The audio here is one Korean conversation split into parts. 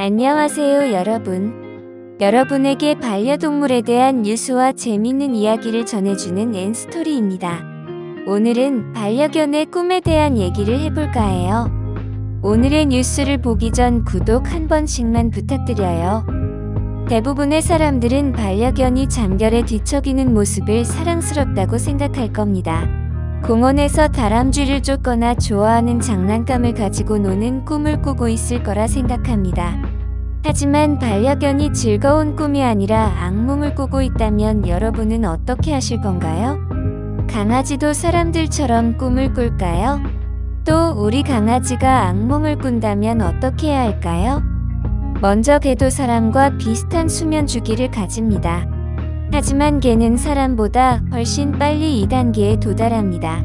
안녕하세요, 여러분. 여러분에게 반려동물에 대한 유수와 재밌는 이야기를 전해주는 엔스토리입니다. 오늘은 반려견의 꿈에 대한 얘기를 해볼까 해요. 오늘의 뉴스를 보기 전 구독 한 번씩만 부탁드려요. 대부분의 사람들은 반려견이 잠결에 뒤척이는 모습을 사랑스럽다고 생각할 겁니다. 공원에서 다람쥐를 쫓거나 좋아하는 장난감을 가지고 노는 꿈을 꾸고 있을 거라 생각합니다. 하지만 반려견이 즐거운 꿈이 아니라 악몽을 꾸고 있다면 여러분은 어떻게 하실 건가요? 강아지도 사람들처럼 꿈을 꿀까요? 또 우리 강아지가 악몽을 꾼다면 어떻게 해야 할까요? 먼저 개도 사람과 비슷한 수면 주기를 가집니다. 하지만 개는 사람보다 훨씬 빨리 2단계에 도달합니다.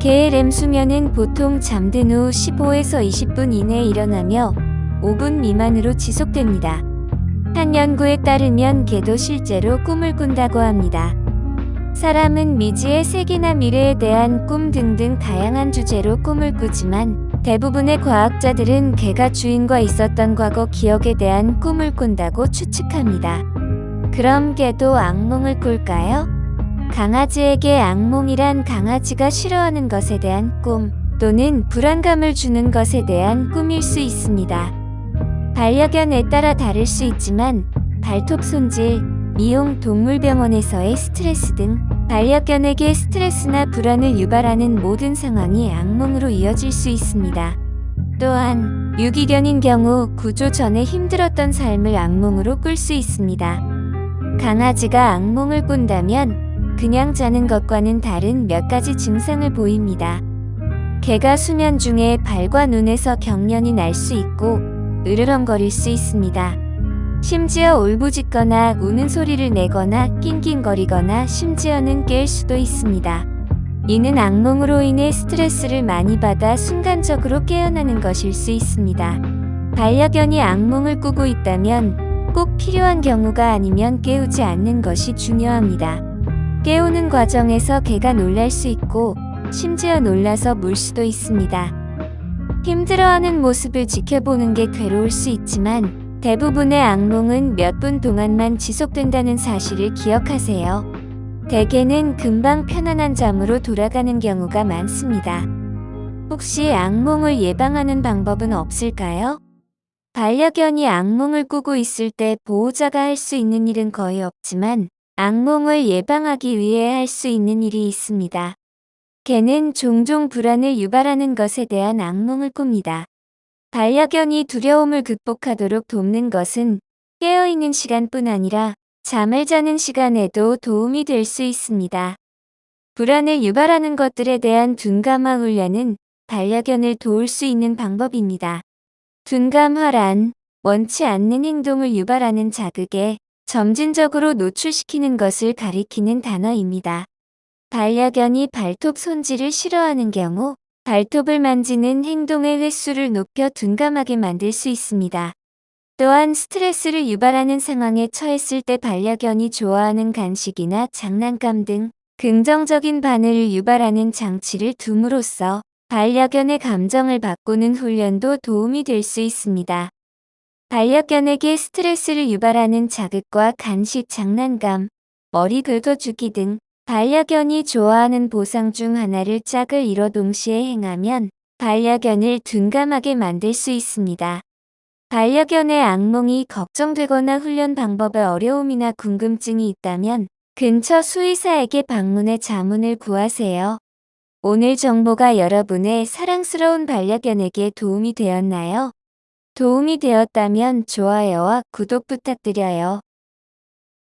개의 렘 수면은 보통 잠든 후 15에서 20분 이내에 일어나며 5분 미만으로 지속됩니다. 한 연구에 따르면 개도 실제로 꿈을 꾼다고 합니다. 사람은 미지의 세계나 미래에 대한 꿈 등등 다양한 주제로 꿈을 꾸지만 대부분의 과학자들은 개가 주인과 있었던 과거 기억에 대한 꿈을 꾼다고 추측합니다. 그럼 개도 악몽을 꿀까요? 강아지에게 악몽이란 강아지가 싫어하는 것에 대한 꿈 또는 불안감을 주는 것에 대한 꿈일 수 있습니다. 반려견에 따라 다를 수 있지만 발톱 손질, 미용 동물병원에서의 스트레스 등 반려견에게 스트레스나 불안을 유발하는 모든 상황이 악몽으로 이어질 수 있습니다. 또한 유기견인 경우 구조 전에 힘들었던 삶을 악몽으로 꿀 수 있습니다. 강아지가 악몽을 꾼다면 그냥 자는 것과는 다른 몇 가지 증상을 보입니다. 개가 수면 중에 발과 눈에서 경련이 날 수 있고 으르렁거릴 수 있습니다. 심지어 울부짖거나 우는 소리를 내거나 낑낑거리거나 심지어는 깰 수도 있습니다. 이는 악몽으로 인해 스트레스를 많이 받아 순간적으로 깨어나는 것일 수 있습니다. 반려견이 악몽을 꾸고 있다면 꼭 필요한 경우가 아니면 깨우지 않는 것이 중요합니다. 깨우는 과정에서 개가 놀랄 수 있고 심지어 놀라서 물 수도 있습니다. 힘들어하는 모습을 지켜보는 게 괴로울 수 있지만 대부분의 악몽은 몇 분 동안만 지속된다는 사실을 기억하세요. 대개는 금방 편안한 잠으로 돌아가는 경우가 많습니다. 혹시 악몽을 예방하는 방법은 없을까요? 반려견이 악몽을 꾸고 있을 때 보호자가 할 수 있는 일은 거의 없지만 악몽을 예방하기 위해 할 수 있는 일이 있습니다. 개는 종종 불안을 유발하는 것에 대한 악몽을 꿉니다. 반려견이 두려움을 극복하도록 돕는 것은 깨어있는 시간뿐 아니라 잠을 자는 시간에도 도움이 될 수 있습니다. 불안을 유발하는 것들에 대한 둔감화 훈련은 반려견을 도울 수 있는 방법입니다. 둔감화란 원치 않는 행동을 유발하는 자극에 점진적으로 노출시키는 것을 가리키는 단어입니다. 반려견이 발톱 손질을 싫어하는 경우 발톱을 만지는 행동의 횟수를 높여 둔감하게 만들 수 있습니다. 또한 스트레스를 유발하는 상황에 처했을 때 반려견이 좋아하는 간식이나 장난감 등 긍정적인 반응을 유발하는 장치를 둠으로써 반려견의 감정을 바꾸는 훈련도 도움이 될 수 있습니다. 반려견에게 스트레스를 유발하는 자극과 간식 장난감, 머리 긁어주기 등 반려견이 좋아하는 보상 중 하나를 짝을 이뤄 동시에 행하면 반려견을 둔감하게 만들 수 있습니다. 반려견의 악몽이 걱정되거나 훈련 방법에 어려움이나 궁금증이 있다면 근처 수의사에게 방문해 자문을 구하세요. 오늘 정보가 여러분의 사랑스러운 반려견에게 도움이 되었나요? 도움이 되었다면 좋아요와 구독 부탁드려요.